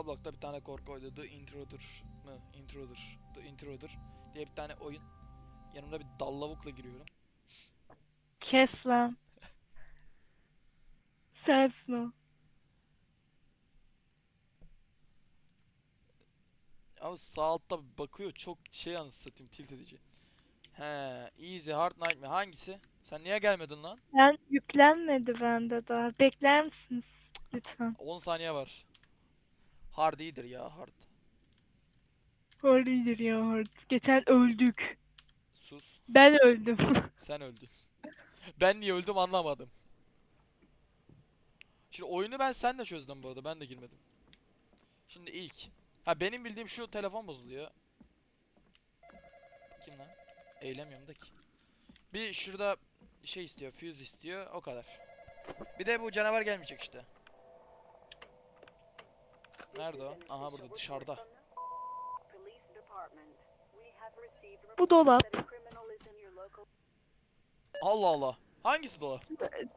Roblox'ta bir tane korku oyunu The Intruder mı? Intruder. The Intruder diye bir tane oyun. Yanımda bir dallavukla giriyorum. Kes lan. Sensin o. Ama sağ altta bakıyor çok şey anasını satayım tilt edici. He, Easy, Hard Nightmare hangisi? Sen niye gelmedin lan? Ben yüklenmedi bende daha. Bekler misiniz? Lütfen. 10 saniye var. Hard iyidir ya hard. Hard'idir ya hard. Geçen öldük. Sus. Ben öldüm. Sen öldün. Ben niye öldüm anlamadım. Şimdi oyunu ben senle çözdüm bu arada. Ben de girmedim. Şimdi ilk. Ha benim bildiğim şu telefon bozuluyor. Kim lan? Eğlemiyorum da ki. Bir şurada şey istiyor, fuse istiyor. O kadar. Bir de bu canavar gelmeyecek işte. Nerede o? Aha burada dışarıda. Bu dolap. Allah Allah. Hangisi dolap?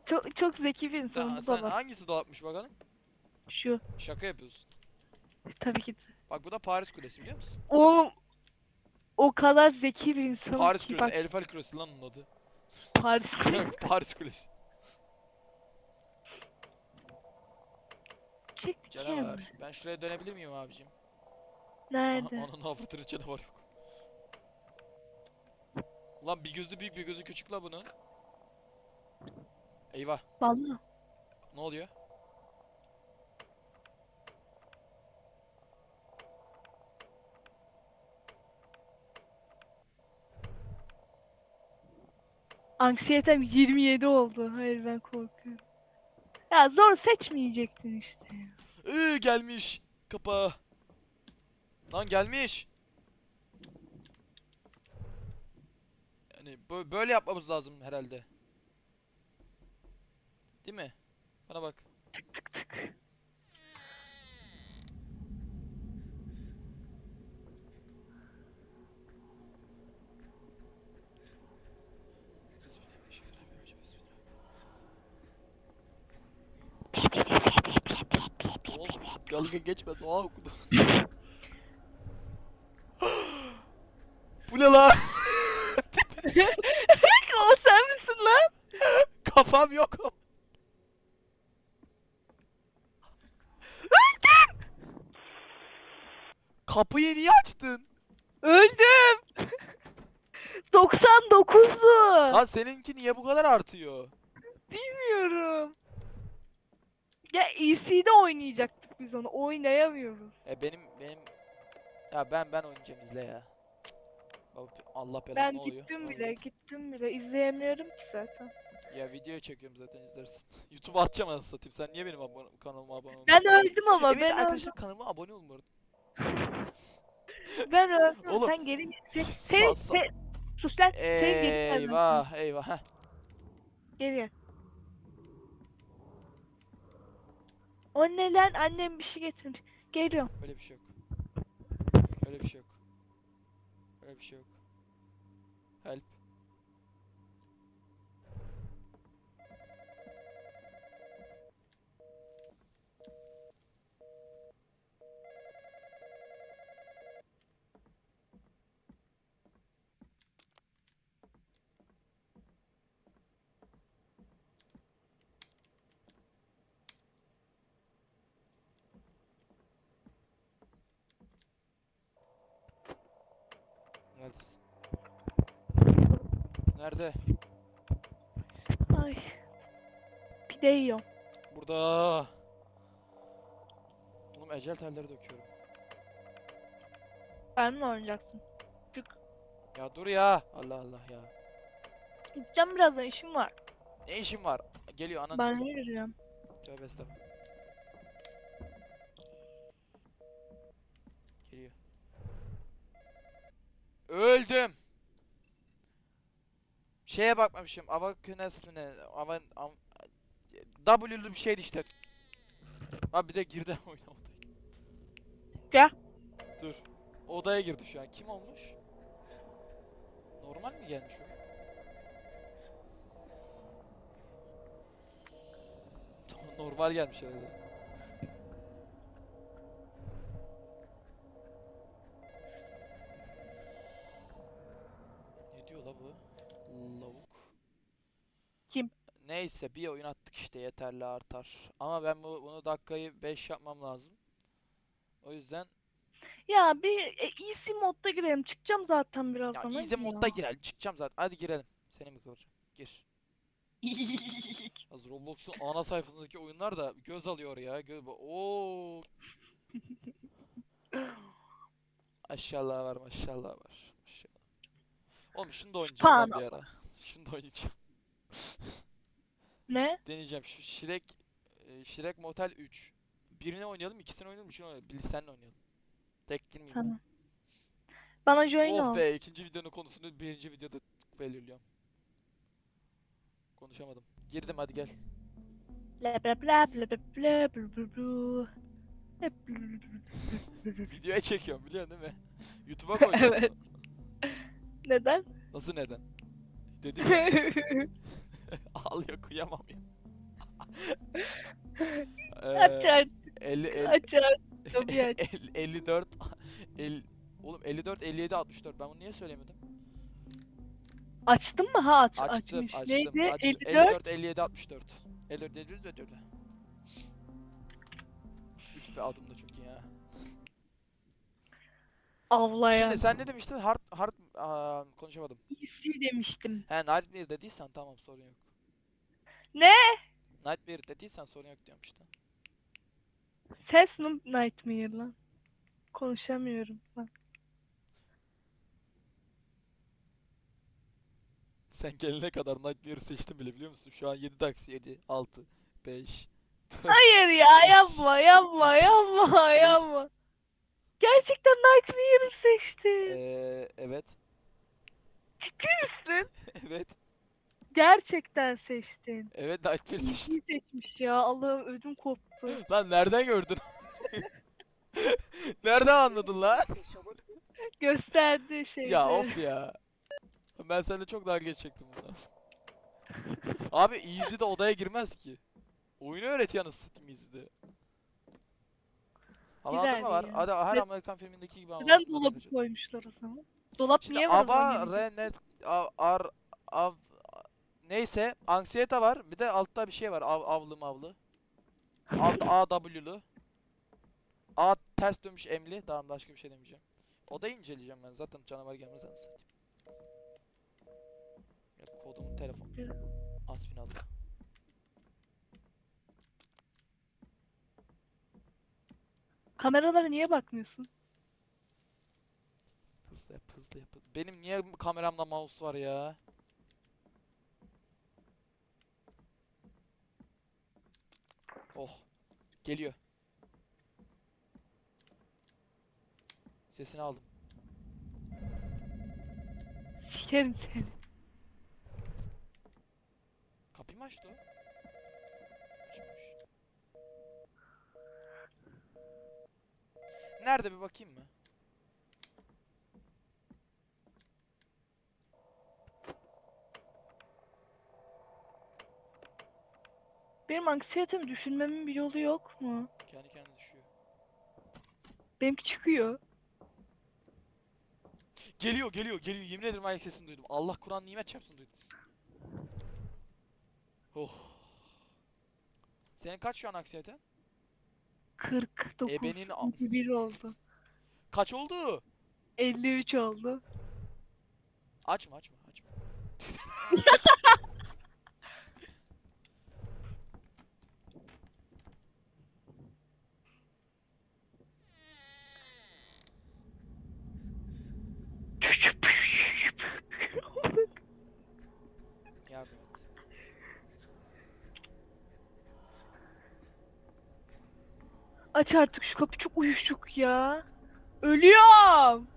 Çok çok zeki bir Sen, insan bu sen dolap. hangisi dolapmış bakalım? Şu. Şaka yapıyorsun. Tabii ki. Bak bu da Paris Kulesi biliyor musun? Oğlum o kadar zeki bir insan Paris ki Kulesi, bak Eiffel Kulesi lan onun adı. Paris Kulesi. Paris Kulesi. Ya. Canavar. Ben şuraya dönebilir miyim abicim? Nerede? Aha, Ananı avradını canavar yok. Ulan bir gözü büyük bir gözü küçük la bunun. Eyvah. Vallahi. Ne oluyor? Anksiyetem 27 oldu. Hayır ben korkuyorum. Ya zor seçmeyecektin işte. Iıı gelmiş. Kapağı. Lan gelmiş. Yani bö- böyle yapmamız lazım herhalde. Değil mi? Bana bak. Oğlum dalga geçme dua okudu. Bu ne lan? o sen misin lan? Kafam yok. Kapıyı niye açtın? Öldüm. 99'du. Lan seninki niye bu kadar artıyor? Bilmiyorum. Ya EC'de biz onu. Oynayamıyoruz. E benim benim ya ben ben oynayacağım izle ya. Cık. Allah belanı Ben ne oluyor? gittim Ne bile, oluyor? gittim bile. İzleyemiyorum ki zaten. Ya video çekiyorum zaten izlersin. YouTube'a atacağım anasını satayım. Sen niye benim abone, kanalıma abone olmadın? Ben öldüm ama Evet ben öldüm. arkadaşlar kanalıma abone olun bu arada. Ben öldüm. Oğlum, Sen geri sen, Sa- sen, sa- sen sus lan. Sen geri gel. Eyvah eyvah. Heh. Geri gel. O ne lan? Annem bir şey getirmiş. Geliyorum. Öyle bir şey yok. Öyle bir şey yok. Öyle bir şey yok. Help. Neredesin? Nerede? Ay. Pide yiyorum. Burada. Oğlum ecel telleri döküyorum. Benimle oynayacaksın. Çık. Ya dur ya. Allah Allah ya. Gideceğim birazdan işim var. Ne işin var? Geliyor anan. Ben yürüyeceğim. Tövbe estağfurullah. Geliyor. Öldüm. Şeye bakmamışım. Avakünes mi ne? Avan, av, W'lu bir şeydi işte. Abi bir de girdi oyuna odaya. Gel. Dur. Odaya girdi şu an. Kim olmuş? Normal mi gelmiş o? Normal gelmiş herhalde. Neyse bir oyun attık işte yeterli artar. Ama ben bu, bunu dakikayı 5 yapmam lazım. O yüzden Ya bir e, easy modda girelim. Çıkacağım zaten ya birazdan. easy hadi modda girelim. Çıkacağım zaten. Hadi girelim. Seni mi kıvıracağım? Gir. Az Roblox'un ana sayfasındaki oyunlar da göz alıyor ya. Göz Oo. Maşallah var maşallah var. Maşallah. Oğlum şunu da oynayacağım ben bir ara. Şunu da oynayacağım. Ne? Deneyeceğim. Şu Shrek e, Motel 3. Birini oynayalım, ikisini oynayalım, üçünü oynayalım. Bir senle oynayalım. Tek girmeyeyim. Tamam. Bana join Of ol. be ikinci videonun konusunu birinci videoda belirliyorum. Konuşamadım. Girdim hadi gel. Bla bla bla bla bla bla bla bla bla. Hep bla bla bla bla. Videoya çekiyorum biliyorsun değil mi? YouTube'a koyacağım. Evet. Neden? Nasıl neden? Dedim ya ağlıyor kıyamam ya. aç artık 50, 50, aç artık. Kapıyı aç. 54 el, oğlum 54 57 64 ben bunu niye söylemedim? Açtın mı? Ha aç, Açtım açmış. açtım Neydi? açtım 54. 54 57 64 54 54 54 Üf be adım da çok iyi ya. Avlayan. Şimdi sen ne demiştin? Hard hard aa, konuşamadım. Easy demiştim. He Nightmare dediysen tamam sorun yok. Ne? Nightmare dediysen sorun yok diyorum işte. Sen Snoop Nightmare lan. Konuşamıyorum lan. Sen gelene kadar Nightmare'ı seçtim bile biliyor musun? Şu an 7 taksi 7 6 5 Hayır ya Hiç. yapma yapma yapma yapma. Gerçekten Nightmare'ı seçtin. Eee evet. Ciddi misin? Evet. Gerçekten seçtin. Evet Nightmare seçtim. İyi seçmiş ya. Allah'ım ödüm koptu. Lan nereden gördün? Nereden anladın lan? Gösterdi şeyde. Ya of ya. Ben seninle çok dalga geçecektim bundan. Abi Easy de odaya girmez ki. Oyunu anasını satayım Easy'de. Havalandırma Girer var. ya. Hadi her Ne- Amerikan filmindeki gibi Neden havalandırma dolabı koymuşlar o zaman? Dolap Şimdi niye var o ava, zaman? renet, av, ar, av, neyse anksiyete var. Bir de altta bir şey var. Av, avlı mavlı. Alt AW'lu. A ters dönmüş emli. Daha başka bir şey demeyeceğim. O da inceleyeceğim ben. Zaten canavar gelmez anasını satayım. Ya kodumun telefon. Asfinallah. Kameralara niye bakmıyorsun? Hızlı yap, hızlı yap. Benim niye kameramda mouse var ya? Oh. Geliyor. Sesini aldım. Sikerim seni. Kapıyı mı açtı o? Açmış. Nerede bir bakayım mı? Benim anksiyetemi düşünmemin bir yolu yok mu? Kendi kendine düşüyor. Benimki çıkıyor. Geliyor geliyor geliyor yemin ederim ayak sesini duydum. Allah Kur'an nimet çarpsın duydum. Oh. Senin kaç şu an aksiyete? 49. Ebenin am- 1 oldu. Kaç oldu? 53 oldu. Açma açma açma. Aç artık şu kapı çok uyuşuk ya. Ölüyorum.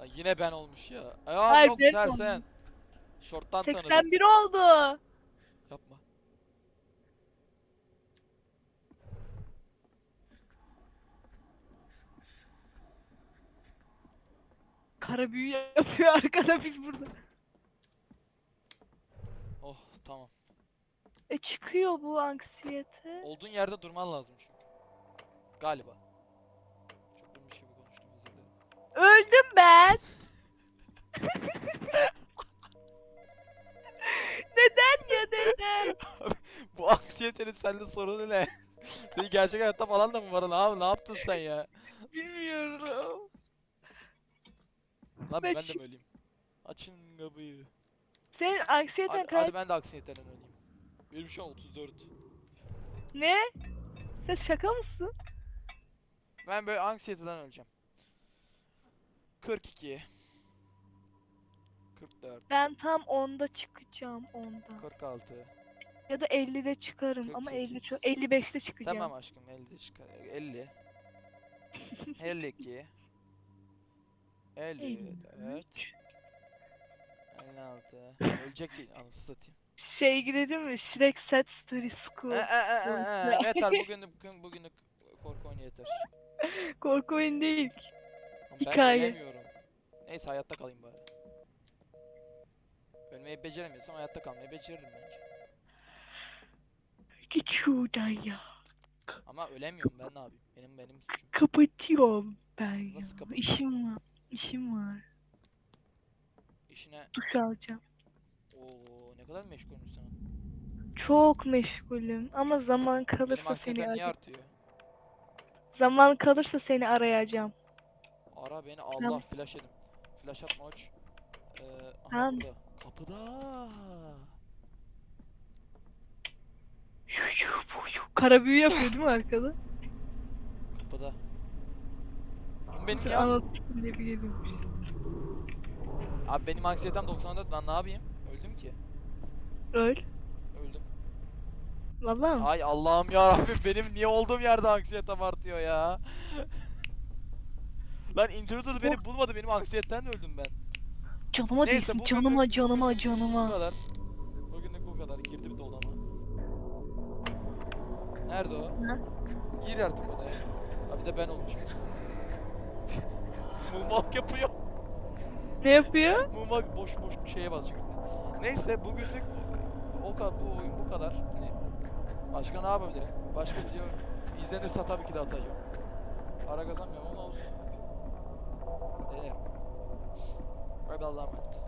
Lan yine ben olmuş ya. Aa Hayır, yok ben sen oldum. tanıdım. 81 oldu. Yapma. Kara büyü yapıyor arkada biz burada. Oh tamam. E çıkıyor bu anksiyete. Olduğun yerde durman lazım çünkü. Galiba. Çok bilmiş gibi konuştum özür dilerim. Öldüm ben. Neden? dede. Bu anksiyetenin sende sorunu ne? Senin gerçek hayatta falan da mı var lan abi? Ne yaptın sen ya? Bilmiyorum. Lan Ben ben de şu- mi öleyim? Açın kapıyı. Senin anksiyeten Hadi, kaç? hadi ben de anksiyeteden öleyim. Benim şu an 34. Ne? Sen şaka mısın? Ben böyle anksiyeteden öleceğim. 42. 44. Ben tam 10'da çıkacağım 10'da. 46. Ya da 50'de çıkarım ama 50 48. çok 55'te çıkacağım. Tamam aşkım 50 çıkar. 50. 52. 54. 56. Ölecek değil anasını satayım. Şey gidelim mi? Shrek Set Story School. e, e, e, e. Yeter bugünlük, bugün, bugünlük korku oyunu yeter. Korku oyunu değil. ki. Ama Ben Hikaye. ölemiyorum. Neyse hayatta kalayım bari. Ölmeyi beceremiyorsam hayatta kalmayı beceririm bence. Git şuradan ya. Ama ölemiyorum ben ne yapayım? Benim benim suçum. Kapatıyorum ben ya. Nasıl kapatıyorsun? İşim var. İşim var. İşine Duş alacağım. Oo ne kadar meşgulmüş sen. Çok meşgulüm ama zaman Benim kalırsa seni anksiyetem niye arayacağım. artıyor? Zaman kalırsa seni arayacağım. Ara beni Allah Tamam. flash yedim. Flash atma uç. Ee, aha Tamam. burada. Kapıda. Şu şu bu şu. Kara büyü yapıyor değil mi arkada? Kapıda. Oğlum benim anksi- anlatırsın diye bir. Abi benim anksiyetem 94 ben ne yapayım? Öldüm ki. Öl. Öldüm. Vallahi mi? Ay Allah'ım ya Rabbim benim niye olduğum yerde anksiyetem artıyor ya. Lan intruder beni bulmadı benim anksiyetten öldüm ben. Canıma Neyse, değsin. Canıma bölümlük- canıma Bu canıma. kadar. Bugünlük bu kadar. Girdi bir de odama. Nerede o? Ne? Gir artık odaya. Ha bir de ben olmuşum. Mumak yapıyor. Ne yapıyor? Mumak boş boş bir şeye basacak. Neyse bugünlük o kadar bu oyun bu kadar. Hani başka ne yapabilirim? Başka video izlenirse tabii ki de atacağım. Para kazanmıyorum ama olsun. Denerim. Hadi Allah'a emanet.